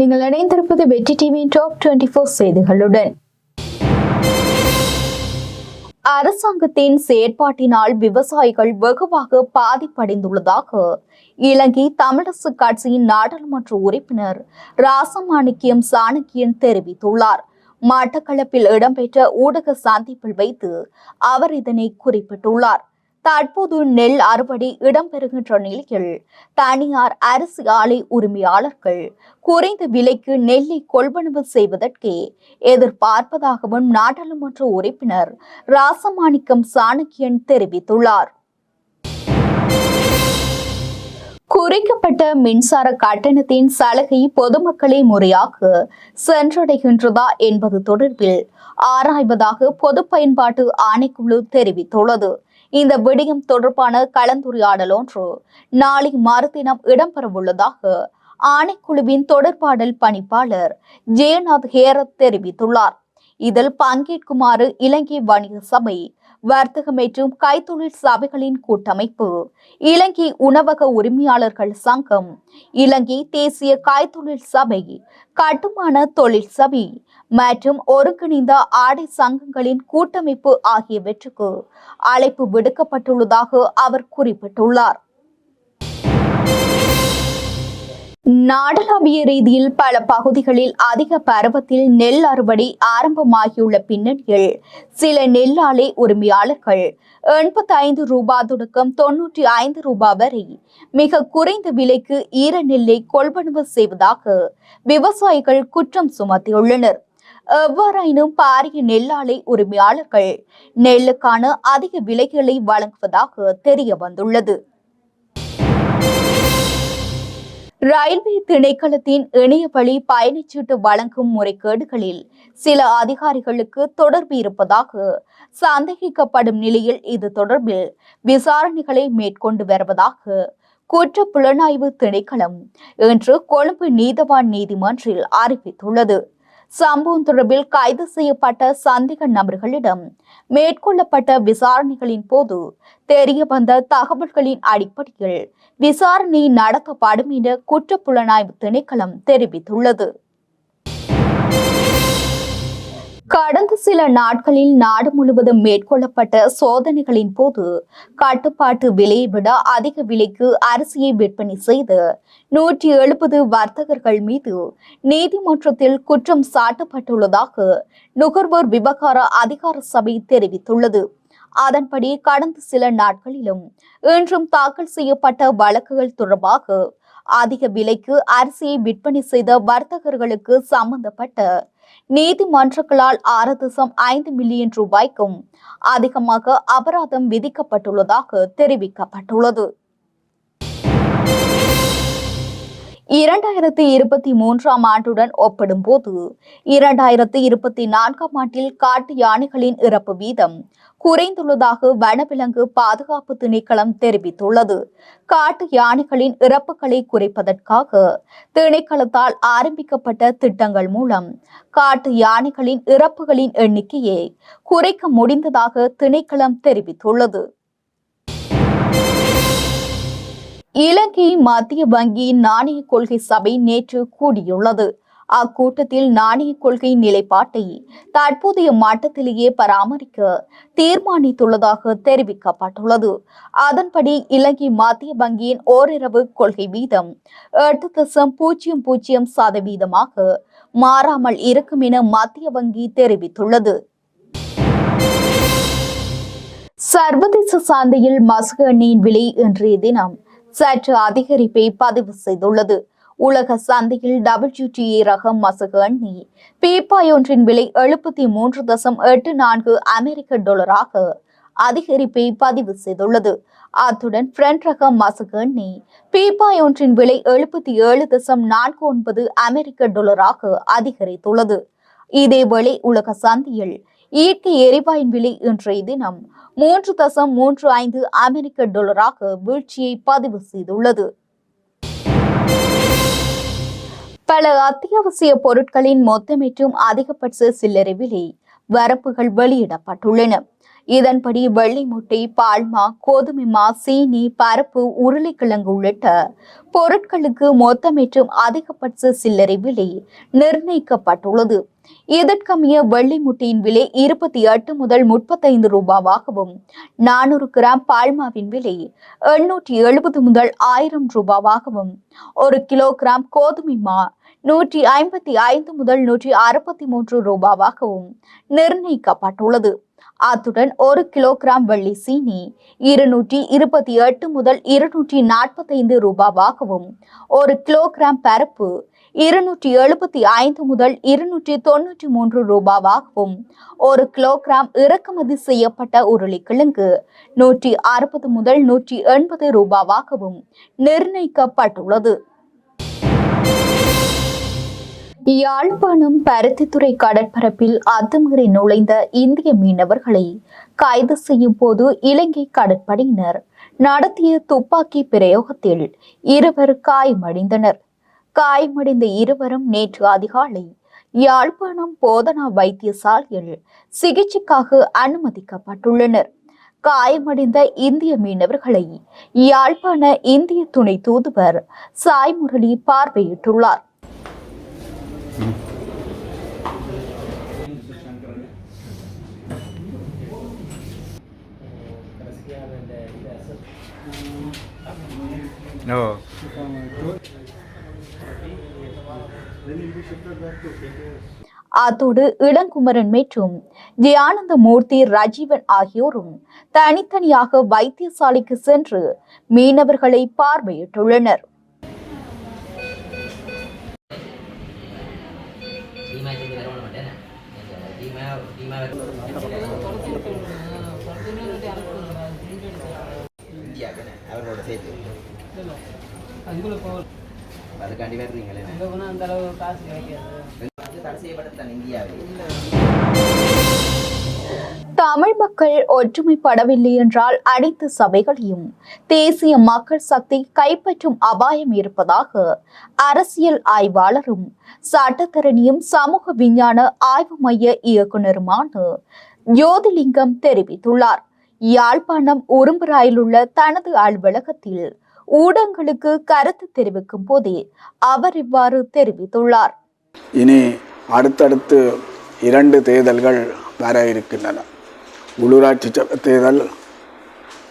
நீங்கள் இணைந்திருப்பது வெற்றி டிவியின் டாப் டுவெண்டி ஃபோர் செய்திகளுடன். அரசாங்கத்தின் செயற்பாட்டினால் விவசாயிகள் வெகுவாக பாதிப்படைந்துள்ளதாக இலங்கை தமிழரசு கட்சியின் நாடாளுமன்ற உறுப்பினர் ராசமாணிக்கியம் சாணக்கியன் தெரிவித்துள்ளார். மட்டக்களப்பில் இடம்பெற்ற ஊடக சந்திப்பில் வைத்து அவர் இதனை குறிப்பிட்டுள்ளார். தற்போது நெல் அறுவடை இடம்பெறுகின்ற நிலையில் தனியார் அரசு ஆலை உரிமையாளர்கள் குறைந்த விலைக்கு நெல்லை கொள்வனவு செய்வதற்கே எதிர்பார்ப்பதாகவும் நாடாளுமன்ற உறுப்பினர் ராசமாணிக்கம் சாணக்கியன் தெரிவித்துள்ளார். குறைக்கப்பட்ட மின்சார கட்டணத்தின் சலுகை பொதுமக்களை முறையாக சென்றடைகின்றதா என்பது தொடர்பில் ஆராய்வதாக பொது பயன்பாட்டு ஆணைக்குழு தெரிவித்துள்ளது. இந்த விடயம் தொடர்பான கலந்துரையாடல் ஒன்று நாளை மறுதினம் இடம்பெறவுள்ளதாக ஆணைக்குழுவின் தொடர்பாடல் பணிப்பாளர் ஜெயநாத் ஹேரத் தெரிவித்துள்ளார். இதில் பங்கேற்குமாறு இலங்கை வணிக சபை வர்த்தக மற்றும் கைத்தொழில் சபைகளின் கூட்டமைப்பு இலங்கை உணவக உரிமையாளர்கள் சங்கம் இலங்கை தேசிய கைத்தொழில் சபை கட்டுமான தொழில் சபை மற்றும் ஒருங்கிணைந்த ஆடை சங்கங்களின் கூட்டமைப்பு ஆகியவற்றுக்கு அழைப்பு விடுக்கப்பட்டுள்ளதாக அவர் குறிப்பிட்டுள்ளார். நாடளாவிய ரீதியில் பல பகுதிகளில் அதிக பருவத்தில் நெல் அறுவடை ஆரம்பமாகியுள்ள பின்னணியில் சில நெல் ஆலை உரிமையாளர்கள் எண்பத்தி ஐந்து ரூபாய் தொடக்கம் தொன்னூற்றி ஐந்து ரூபாய் வரை மிக குறைந்த விலைக்கு ஈர நெல்லை கொள்வனவு செய்வதாக விவசாயிகள் குற்றம் சுமத்தியுள்ளனர். எவ்வாறாயினும் பாரிய நெல்லாலை உரிமையாளர்கள் நெல்லுக்கான அதிக விலைகளை வழங்குவதாக தெரிய வந்துள்ளது ரயில்வே திணைக்களத்தின் இணைய வழி பயணச்சீட்டு வழங்கும் முறைகேடுகளில் சில அதிகாரிகளுக்கு தொடர்பு இருப்பதாக சந்தேகிக்கப்படும் நிலையில் இது தொடர்பில் விசாரணைகளை மேற்கொண்டு வருவதாக குற்ற புலனாய்வு திணைக்களம் இன்று கொழும்பு நீதவான் நீதிமன்றில் அறிவித்துள்ளது. சம்பவம் தொடர்பில் கைது செய்யப்பட்ட சந்தேக நபர்களிடம் மேற்கொள்ளப்பட்ட விசாரணைகளின் போது தெரிய வந்த தகவல்களின் அடிப்படையில் விசாரணை நடத்தப்படும் என குற்றப்புலனாய்வு திணைக்களம் தெரிவித்துள்ளது. கடந்த சில நாட்களில் நாடு முழுவதும் மேற்கொள்ளப்பட்ட சோதனைகளின் போது கட்டுப்பாட்டு விலையை விட அதிக விலைக்கு அரிசியை விற்பனை செய்து நூற்றி எழுபது வர்த்தகர்கள் மீது நீதிமன்றத்தில் குற்றம் சாட்டப்பட்டுள்ளதாக நுகர்வோர் விவகார அதிகார சபை தெரிவித்துள்ளது. அதன்படி கடந்த சில நாட்களிலும் இன்றும் தாக்கல் செய்யப்பட்ட வழக்குகள் தொடர்பாக அதிக விலைக்கு அரிசியை விற்பனை செய்த வர்த்தகர்களுக்கு சம்பந்தப்பட்ட நீதிமன்றங்களால் ஆறு தசம் ஐந்து மில்லியன் ரூபாய்க்கும் அதிகமாக அபராதம் விதிக்கப்பட்டுள்ளதாக தெரிவிக்கப்பட்டுள்ளது. இரண்டாயிரத்தி இருபத்தி மூன்றாம் ஆண்டுடன் ஒப்பிடும்போது இரண்டாயிரத்தி இருபத்தி நான்காம் ஆண்டில் காட்டு யானைகளின் இறப்பு வீதம் குறைந்துள்ளதாக வனவிலங்கு பாதுகாப்பு திணைக்களம் தெரிவித்துள்ளது. காட்டு யானைகளின் இறப்புகளை குறைப்பதற்காக திணைக்களத்தால் ஆரம்பிக்கப்பட்ட திட்டங்கள் மூலம் காட்டு யானைகளின் இறப்புகளின் எண்ணிக்கையை குறைக்க முடிந்ததாக திணைக்களம் தெரிவித்துள்ளது. இலங்கை மத்திய வங்கியின் நாணய கொள்கை சபை நேற்று கூடியுள்ளது. அக்கூட்டத்தில் நாணய கொள்கை நிலைப்பாட்டை தற்போதைய மட்டத்திலேயே பராமரிக்க தீர்மானித்துள்ளதாக தெரிவிக்கப்பட்டுள்ளது. அதன்படி இலங்கை மத்திய வங்கியின் ஓரிரவு கொள்கை வீதம் எட்டு தசம் பூஜ்ஜியம் பூஜ்ஜியம் சதவீதமாக மாறாமல் இருக்கும் என மத்திய வங்கி தெரிவித்துள்ளது. சர்வதேச சந்தையில் மசகு எண்ணெயின் விலை இன்றைய தினம் சற்று அதிகரிப்பை பதிவு செய்துள்ளது. உலக சந்தையில் டபிள்யூடிஏ ரகம் மசகு எண்ணெய் பீப்பாய் ஒன்றின் விலை எழுபத்தி மூன்று தசம் எட்டு நான்கு அமெரிக்க டாலராக அதிகரிப்பை பதிவு செய்துள்ளது. அத்துடன் பிரெண்ட் ரக மசகு எண்ணி பீப்பாய் ஒன்றின் விலை எழுபத்தி ஏழு தசம் நான்கு ஒன்பது அமெரிக்க டாலராக அதிகரித்துள்ளது. இதேவேளை உலக சந்தையில் இயற்கை எரிவாயின் விலை இன்றைய தினம் மூன்று தசம் மூன்று ஐந்து அமெரிக்க டாலராக வீழ்ச்சியை பதிவு செய்துள்ளது. பல அத்தியாவசிய பொருட்களின் மொத்தமேற்றும் அதிகபட்ச சில்லறை விலை வரப்புகள் வெளியிடப்பட்டுள்ளன. இதன்படி வெள்ளி முட்டை பால்மா கோதுமை மா சீனி பருப்பு உருளைக்கிழங்கு உள்ளிட்ட பொருட்களுக்கு மொத்த மற்றும் அதிகபட்ச சில்லறை விலை நிர்ணயிக்கப்பட்டுள்ளது. இதற்கமைய வெள்ளி முட்டையின் விலை இருபத்தி எட்டு முதல் முப்பத்தைந்து ரூபாவாகவும் நானூறு கிராம் பால்மாவின் விலை எண்ணூற்றி எழுபது முதல் ஆயிரம் ரூபாவாகவும் ஒரு கிலோகிராம் கோதுமை மா நூற்றி ஐம்பத்தி ஐந்து முதல் நூற்றி அறுபத்தி மூன்று ரூபாவாகவும் நிர்ணயிக்கப்பட்டுள்ளது. அத்துடன் ஒரு கிலோகிராம் வெள்ளி சீனி இருநூற்றி இருபத்தி எட்டு முதல் இருநூற்றி நாற்பத்தைந்து ரூபாவாகவும் ஒரு கிலோகிராம் பருப்பு இருநூற்றி எழுபத்தி ஐந்து முதல் இருநூற்றி தொன்னூற்றி மூன்று ரூபாவாகவும் ஒரு கிலோகிராம் இறக்குமதி செய்யப்பட்ட உருளைக்கிழங்கு நூற்றி அறுபது முதல் நூற்றி எண்பது ரூபாவாகவும் நிர்ணயிக்கப்பட்டுள்ளது. யாழ்ப்பாணம் பருத்தித்துறை கடற்பரப்பில் அத்துமீறி நுழைந்த இந்திய மீனவர்களை கைது செய்யும் போது இலங்கை கடற்படையினர் நடத்திய துப்பாக்கி பிரயோகத்தில் இருவர் காயமடைந்தனர். காயமடைந்த இருவரும் நேற்று அதிகாலை யாழ்ப்பாணம் போதனா வைத்தியசாலையில் சிகிச்சைக்காக அனுமதிக்கப்பட்டுள்ளனர். காயமடைந்த இந்திய மீனவர்களை யாழ்ப்பாண இந்திய துணை தூதுவர் சாய் முரளி பார்வையிட்டுள்ளார். Oh. அத்தோடு இளங்குமரன் மற்றும் ஜெயானந்த மூர்த்தி ரஜீவன் ஆகியோரும் தனித்தனியாக வைத்தியசாலைக்கு சென்று மீனவர்களை பார்வையிட்டுள்ளனர் அதுக்காண்டி வர்றீங்களே அங்கே போனால் அந்த அளவு காசு கிடைக்காது. தடை செய்யப்பட்டது இந்தியாவில். தமிழ் மக்கள் ஒற்றுமைப்படவில்லை என்றால் அனைத்து சபைகளையும் தேசிய மக்கள் சக்தி கைப்பற்றும் அபாயம் இருப்பதாக அரசியல் ஆய்வாளரும் சட்டத்தரணியும் சமூக விஞ்ஞான ஆய்வு மைய இயக்குனருமான ஜோதிலிங்கம் தெரிவித்துள்ளார். யாழ்ப்பாணம் உரும்புராயில் உள்ள தனது அலுவலகத்தில் ஊடகங்களுக்கு கருத்து தெரிவிக்கும் போதே அவர் இவ்வாறு தெரிவித்துள்ளார். இனி அடுத்தடுத்து இரண்டு தேர்தல்கள் வர இருக்கின்றன. உள்ளூராட்சி சபை தேர்தல்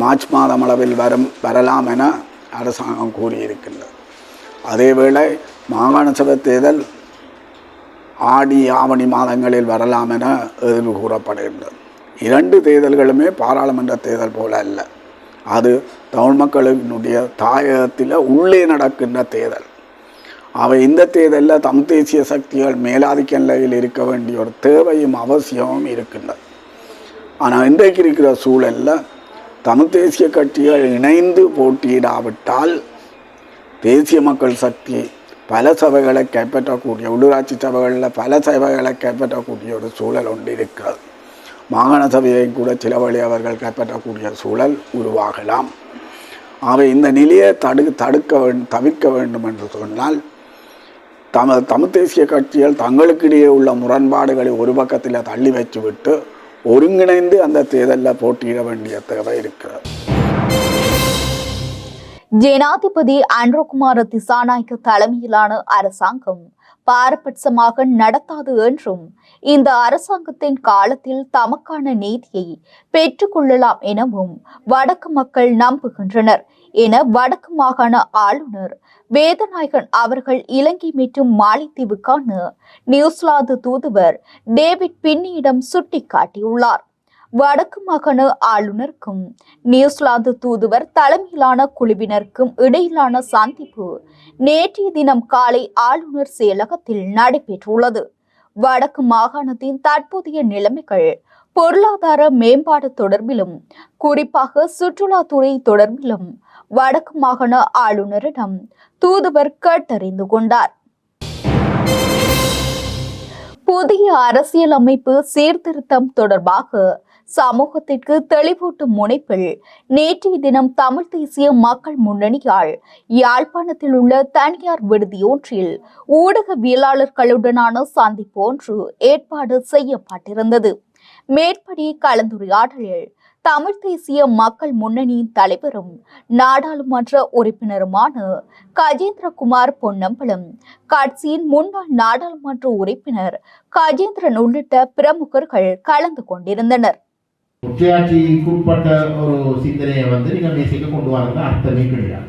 மார்ச் மாதம் அளவில் வரும் வரலாம் என அரசாங்கம் கூறியிருக்கின்றது. அதேவேளை மாகாண சபை தேர்தல் ஆடி ஆவணி மாதங்களில் வரலாம் என எதிர்வு கூறப்படுகின்றது. இரண்டு தேர்தல்களுமே பாராளுமன்ற தேர்தல் போல அல்ல. அது தமிழ் மக்களினுடைய தாயகத்தில் உள்ளே நடக்கின்ற தேர்தல். அவை இந்த தேர்தலில் தம் தேசிய சக்திகள் மேலாதிக்க நிலையில் இருக்க வேண்டிய ஒரு தேவையும் அவசியமும் இருக்கின்றது. ஆனால் இன்றைக்கு இருக்கிற சூழலில் தமிழ் தேசிய கட்சிகள் இணைந்து போட்டியிடாவிட்டால் தேசிய மக்கள் சக்தி பல சபைகளை கைப்பற்றக்கூடிய உள்ளூராட்சி சபைகளில் பல சபைகளை கைப்பற்றக்கூடிய ஒரு சூழல் ஒன்று இருக்கிறது. மாகாண சபையை கூட சில வழி அவர்கள் கைப்பற்றக்கூடிய சூழல் உருவாகலாம். அவை இந்த நிலையை தடு தடுக்க வேண்டும் தவிர்க்க வேண்டும் என்று சொன்னால் தம தமிழ் தேசிய கட்சிகள் தங்களுக்கிடையே உள்ள முரண்பாடுகளை ஒரு பக்கத்தில் தள்ளி வச்சுவிட்டு ஒருங்கிணைந்து அந்த தேர்தலில் போட்டியிட வேண்டிய தேவை இருக்கிறது. ஜனாதிபதி அன்ரோகுமார திசாநாயக்க தலைமையிலான அரசாங்கம் பாரபட்சமாக நடத்தாது என்றும் இந்த அரசாங்கத்தின் காலத்தில் தமக்கான நீதியை பெற்றுக்கொள்ளலாம் எனவும் வடக்கு மக்கள் நம்புகின்றனர் என வடக்கு மாகாண ஆளுநர் வேதநாயகன் அவர்கள் இலங்கை மற்றும் மாலைத்தீவுக்கான நியூசிலாந்து தூதுவர் டேவிட் பின்னியிடம் சுட்டிக்காட்டியுள்ளார். வடக்கு மாகாண ஆளுநருக்கும் நியூசிலாந்து தூதுவர் தலைமையிலான குழுவினருக்கும் இடையிலான சந்திப்பு நேற்றைய தினம் காலை ஆளுநர் செயலகத்தில் நடைபெற்றுள்ளது. வடக்கு மாகாணத்தின் தற்போதைய நிலைமைகள் பொருளாதார மேம்பாடு தொடர்பிலும் குறிப்பாக சுற்றுலாத்துறை தொடர்பிலும் வடக்கு மாகாண ஆளுநரிடம் தூதுவர் கேட்டறிந்து கொண்டார். புதிய அரசியலமைப்பு சீர்திருத்தம் தொடர்பாக சமூகத்திற்கு தெளிவூட்டும் முனைப்பில் நேற்றைய தினம் தமிழ் தேசிய மக்கள் முன்னணியால் யாழ்ப்பாணத்தில் உள்ள தனியார் விடுதியொன்றில் ஊடகவியலாளர்களுடனான சந்திப்பு ஒன்று ஏற்பாடு செய்யப்பட்டிருந்தது. மேற்படி கலந்துரையாடலில் தமிழ் தேசிய மக்கள் முன்னணியின் தலைவரும் நாடாளுமன்ற உறுப்பினருமான கஜேந்திரகுமார் பொன்னம்பலம் கட்சியின் முன்னாள் நாடாளுமன்ற உறுப்பினர் கஜேந்திரன் உள்ளிட்ட பிரமுகர்கள் கலந்து கொண்டிருந்தனர். ஒற்றையாட்சிக்குட்பட்ட ஒரு சிந்தனையை வந்து நீங்கள் தேசியக்கு கொண்டு வரது அர்த்தமே கிடையாது.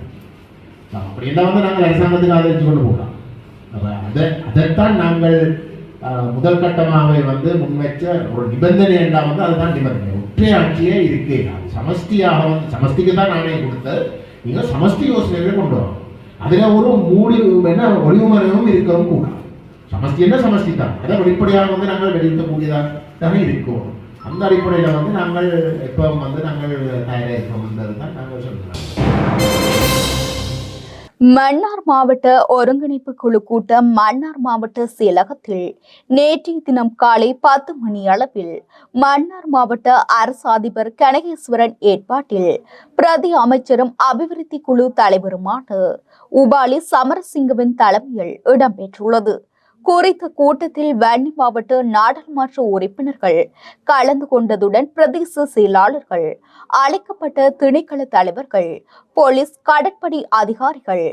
அப்படி என்ன வந்து நாங்கள் அரசாங்கத்துக்கு ஆதரித்து கொண்டு போகலாம். அப்போ அதை அதைத்தான் நாங்கள் முதல் கட்டமாகவே வந்து முன்வைச்ச ஒரு நிபந்தனை என்றால் வந்து அதுதான் நிபந்தனை. ஒற்றையாட்சியே இருக்கே. சமஷ்டியாக வந்து சமஷ்டிக்கு தான் நானே கொடுத்த நீங்கள் சமஷ்டி யோசனைகளை கொண்டு வரோம் அதில் ஒரு மூடி என்ன ஒளிவுமறையும் இருக்கவும் கூடாது. சமஷ்டி என்ன சமஷ்டி தான் அதை வெளிப்படையாக வந்து நாங்கள் வெளியிடக்கூடியதாக இருக்கும். அந்த அடிப்படையில் வந்து நாங்கள் இப்போ வந்து நாங்கள் தயாரிக்கிறோம் நாங்கள் சொல்கிறோம் மன்னார் மாவட்ட ஒருங்கிணைப்பு குழு கூட்டம் மன்னார் மாவட்ட செயலகத்தில் நேற்றைய தினம் காலை பத்து மணி அளவில் மன்னார் மாவட்ட அரசு அதிபர் கனகேஸ்வரன் ஏற்பாட்டில் பிரதி அமைச்சரும் அபிவிருத்தி குழு தலைவருமான உபாலி சமரசிங்கவின் தலைமையில் இடம்பெற்றுள்ளது. குறித்த கூட்டத்தில் வன்னி மாவட்ட நாடாளுமன்ற உறுப்பினர்கள் கலந்து கொண்டதுடன் பிரதேச செயலாளர்கள் அழைக்கப்பட்ட திணைக்கள தலைவர்கள் போலீஸ் கடற்படை அதிகாரிகள்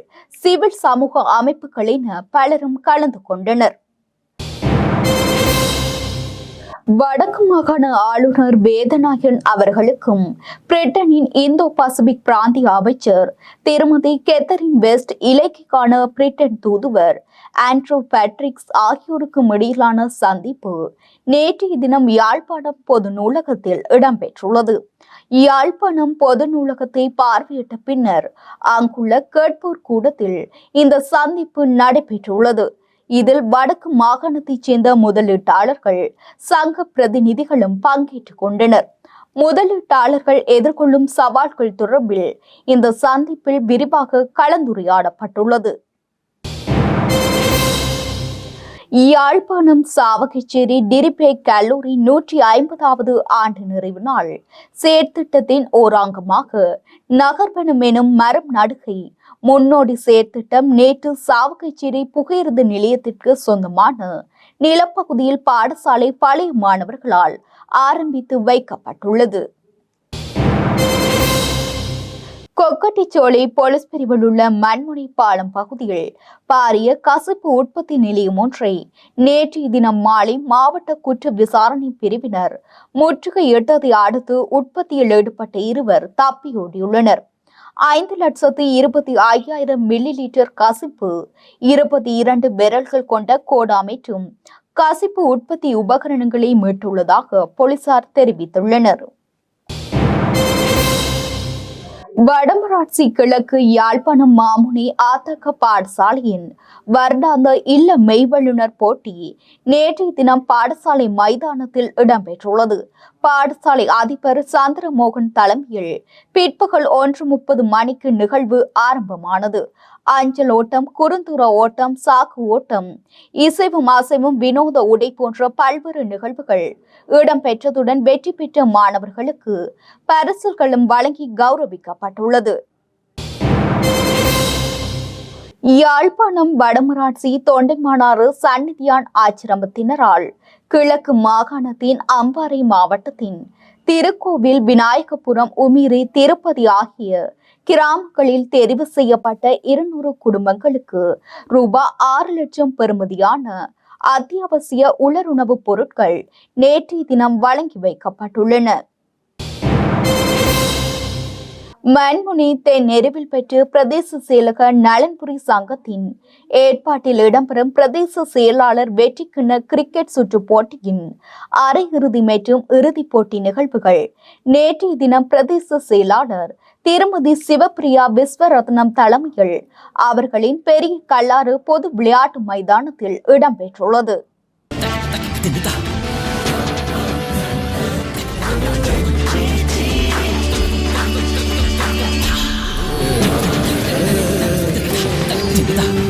சிவில் சமூக அமைப்புகளின் பலரும் கலந்து கொண்டனர். வடக்கு மாகாண ஆளுநர் வேதநாயகன் அவர்களுக்கும் பிரிட்டனின் இந்தோ பசிபிக் பிராந்திய அமைச்சர் திருமதி கெத்தரின் வெஸ்ட் இலக்கைக்கான பிரிட்டன் தூதுவர் ஆண்ட்ரூ பேட்ரிக்ஸ் ஆகியோருக்கும் இடையிலான சந்திப்பு நேற்றைய தினம் யாழ்ப்பாணம் பொது நூலகத்தில் இடம்பெற்றுள்ளது. யாழ்ப்பாணம் பொது நூலகத்தை பார்வையிட்ட பின்னர் அங்குள்ள கேட்போர் கூடத்தில் இந்த சந்திப்பு நடைபெற்றுள்ளது. இதில் வடக்கு மாகாணத்தைச் சேர்ந்த முதலீட்டாளர்கள் சங்க பிரதிநிதிகளும் பங்கேற்றுக் கொண்டனர். முதலீட்டாளர்கள் எதிர்கொள்ளும் சவால்கள் தொடர்பில் இந்த சந்திப்பில் விரிவாக கலந்துரையாடப்பட்டுள்ளது. யாழ்ப்பாணம் சாவகச்சேரி டிரிபே கல்லூரி நூற்றி ஐம்பதாவது ஆண்டு நிறைவு நாள். செயற்திட்டத்தின் ஓராங்கமாக நகர்வனம் எனும் மரம் நடுகை. முன்னோடி செயற்திட்டம் நேற்று சாவகச்சேரி புகையிருந்து நிலையத்திற்கு சொந்தமான நிலப்பகுதியில் பாடசாலை பழைய மாணவர்களால் ஆரம்பித்து வைக்கப்பட்டுள்ளது. கொக்கட்டிச்சோலை போலீஸ் பிரிவில் உள்ள மண்முனை பாலம் பகுதியில் பாரிய கசிப்பு உற்பத்தி நிலையம் ஒன்றை நேற்றைய தினம் மாலை மாவட்ட குற்ற விசாரணை பிரிவினர் முற்றுகையிட்டதை அடுத்து உற்பத்தியில் ஈடுபட்ட இருவர் தப்பியோடியுள்ளனர் ஐந்து லட்சத்து இருபத்தி ஐயாயிரம் மில்லி லிட்டர் கசிப்பு இருபத்தி இரண்டு விரல்கள் கொண்ட கோடாமேற்றும் கசிப்பு உற்பத்தி உபகரணங்களை மீட்டுள்ளதாக போலீசார் தெரிவித்துள்ளனர். வடமராட்சி கிழக்கு யாழ்ப்பாணம் மாமுனி ஆத்தக பாடசாலையின் வருடாந்த இல்ல மெய்வல்லுனர் போட்டி நேற்றைய தினம் பாடசாலை மைதானத்தில் இடம்பெற்றுள்ளது. பாடசாலை அதிபர் சந்திரமோகன் தலைமையில் பிற்பகல் ஒன்று முப்பது மணிக்கு நிகழ்வு ஆரம்பமானது. அஞ்சல் ஓட்டம் குறுந்தூர ஓட்டம் சாக்கு ஓட்டம் இசைவும் அசைவும் வினோத உடை போன்ற பல்வேறு நிகழ்வுகள் இடம்பெற்றதுடன் வெற்றி பெற்ற மாணவர்களுக்கு பரிசுகளும் வழங்கி கௌரவிக்கப்பட்டுள்ளது. யாழ்ப்பாணம் வடமராட்சி தொண்டைமானாறு சந்நிதியான் ஆச்சிரமத்தினரால் கிழக்கு மாகாணத்தின் அம்பாறை மாவட்டத்தின். திருக்கோவில் விநாயகபுரம் உமிரி திருப்பதி ஆகிய கிராமங்களில் தெரிவு செய்யப்பட்ட இருநூறு குடும்பங்களுக்கு ரூபாய் ஆறு லட்சம் பெறுமதியான அத்தியாவசிய உலருணவுப் பொருட்கள் நேற்றைய தினம் வழங்கி வைக்கப்பட்டுள்ளன. மண்முனி நெருவில் பெற்று பிரதேச செயலக நலன்புரி சங்கத்தின் ஏற்பாட்டில் இடம்பெறும் பிரதேச செயலாளர் வெற்றிக்கிண்ண கிரிக்கெட் சுற்று போட்டியின் அரையிறுதி மற்றும் இறுதிப் போட்டி நிகழ்வுகள். நேற்றைய தினம் பிரதேச செயலாளர் திருமதி சிவப்பிரியா விஸ்வரத்னம் தலைமையில் அவர்களின் பெரிய கல்லாறு பொது விளையாட்டு மைதானத்தில் இடம்பெற்றுள்ளது. 감 사.